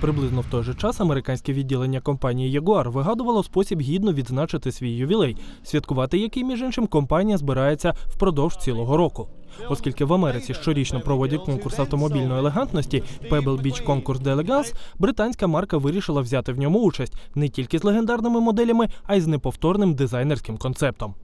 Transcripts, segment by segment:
Приблизно в той же час американське відділення компанії Jaguar вигадувало спосіб гідно відзначити свій ювілей, святкувати який, між іншим, компанія збирається впродовж цілого року. Оскільки в Америці щорічно проводять конкурс автомобільної елегантності Pebble Beach Concours d'Elegance, британська марка вирішила взяти в ньому участь не тільки з легендарними моделями, а й з неповторним дизайнерським концептом.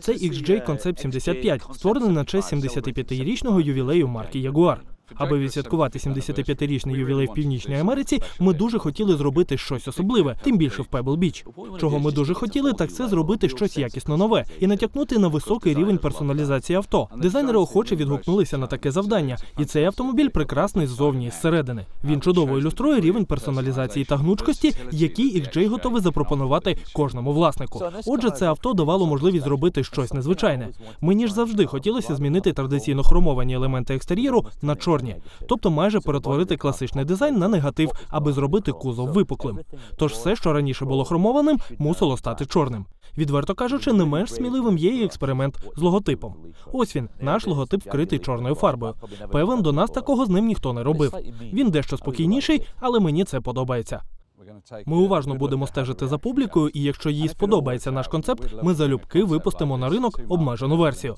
Це XJ Concept 75, створений на честь 75-річного ювілею марки Jaguar. Аби відсвяткувати 75-річний ювілей в Північній Америці, ми дуже хотіли зробити щось особливе, тим більше в Pebble Beach. Чого ми дуже хотіли, так це зробити щось якісно нове і натякнути на високий рівень персоналізації авто. Дизайнери охоче відгукнулися на таке завдання, і цей автомобіль прекрасний ззовні і зсередини. Він чудово ілюструє рівень персоналізації та гнучкості, який XJ готовий запропонувати кожному власнику. Отже, це авто давало можливість зробити щось незвичайне. Мені ж завжди хотілося змінити традиційно хромовані елементи екстер'єру на чорні, тобто майже перетворити класичний дизайн на негатив, аби зробити кузов випуклим. Тож все, що раніше було хромованим, мусило стати чорним. Відверто кажучи, не менш сміливим є і експеримент з логотипом. Ось він, наш логотип вкритий чорною фарбою. Певен, до нас такого з ним ніхто не робив. Він дещо спокійніший, але мені це подобається. Ми уважно будемо стежити за публікою, і якщо їй сподобається наш концепт, ми залюбки випустимо на ринок обмежену версію.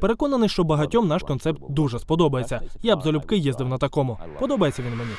Переконаний, що багатьом наш концепт дуже сподобається. Я б залюбки їздив на такому. Подобається він мені.